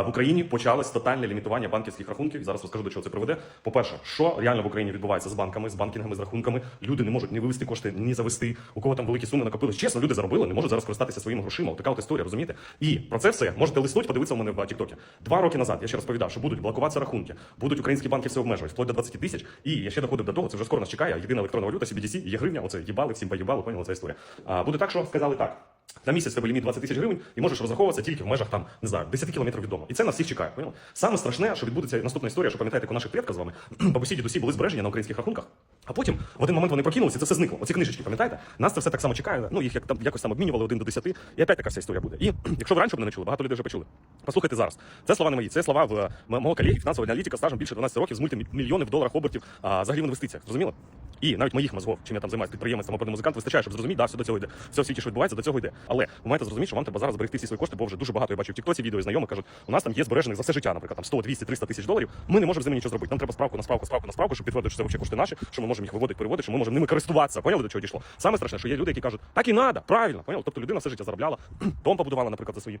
В Україні почалось тотальне лімітування банківських рахунків. Зараз розкажу, до чого це приведе. По-перше, що реально в Україні відбувається з банками, з банкінгами, з рахунками. Люди не можуть ні вивести кошти, ні завести. У кого там великі суми накопились. Чесно, люди заробили, не можуть зараз користатися своїми грошима. Така от історія, розумієте? І про це все можете лиснути, подивитися у мене в Тіктокі. Два роки назад я ще розповідав, що будуть блокуватися рахунки, будуть українські банки все обмежувати, вплоть до 20 тисяч. І я ще доходив до того, це вже скоро нас чекає. Єдина електронна валюта, CBDC, є гривня. Оце їбали, всім поїбали, поняли ця історія. А буде так, що сказали так. На місяць тебе ліміт 20 тисяч гривень і можеш розраховуватися тільки в межах там, не знаю, 10 кілометрів від дому. І це нас всіх чекає. Поняли? Саме страшне, що відбудеться наступна історія, що пам'ятаєте, у наших предків з вами бабусі дідусі були збережені на українських рахунках. А потім в один момент вони прокинулися, це все зникло. Оці книжечки, пам'ятаєте? Нас це все так само чекає. Ну їх як там якось там обмінювали один до 10, і опять така вся історія буде. І якщо ви раніше б не чули, багато людей вже почули. Послухайте зараз. Це слова не мої, це слова в е, мого колеги, фінансового аналітика, стажем більше 12 років з мультимільйонів доларів обертів а, взагалі в інвестиціях. Зрозуміло? І навіть моїх мозгов, чим я там займаюся підприємцем або музикант, вистачає, щоб зрозуміти, да, все до цього йде. Все в світі, що відбувається, до цього йде. Але ви маєте зрозуміти, що вам треба зараз зберегти всі свої кошти, бо вже дуже багато я бачу в Тіктоці відео і знайомих кажуть, у нас там є збережених за все життя, наприклад, там 100, 200, 300 тисяч доларів. Ми не можемо з ними нічого зробити. Нам треба справку на справку, справку на справку, щоб підтвердити, що це кошти наші, що ми можемо їх виводити, переводити, що ми можемо ними користуватися. Поняли до чого дійшло? Саме страшне, що є люди, які кажуть, так і надо, правильно, поняли? Тобто людина все життя заробляла, дом побудувала, наприклад, за свої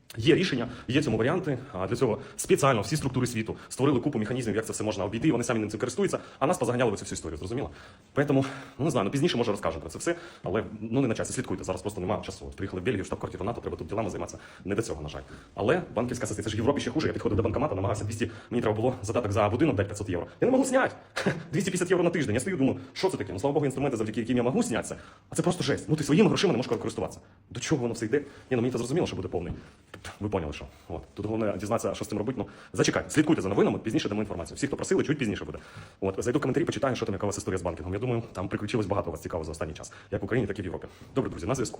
Є рішення, є цьому варіанти. А для цього спеціально всі структури світу створили купу механізмів, як це все можна обійти. Вони самі ним цим користуються, а нас позаганяли в цю всю історію. Зрозуміло? Тому, ну не знаю, ну пізніше може розкажу про це все, але ну не на часі. Слідкуйте. Зараз просто немає часу. От приїхали в Бельгію, штаб-квартиру НАТО, треба тут ділами займатися. Не до цього, на жаль. Але банківська система, це ж в Європі ще хуже. Я підходив до банкомата, намагався 200, мені треба було задаток за будинок дати 500 євро. Я не можу зняти. 250 євро на тиждень. Я стою, думаю, що це таке? Ну слава Богу, інструменти, завдяки яким я можу знятися. А це просто жесть. Ну ти своїми грошима не можеш користуватися. До чого воно все йде? Ні, ну мені це зрозуміло, що буде повний. Ви поняли, що. От. Тут головне дізнатися, що з цим робити. Ну, зачекайте, слідкуйте за новинами, пізніше дамо інформацію. Всі, хто просили, чуть пізніше буде. От, зайду в коментарі, почитаю, що там яка у вас історія з банкінгом. Я думаю, там приключилось багато у вас цікаво за останній час, як в Україні, так і в Європі. Добре, друзі, на зв'язку.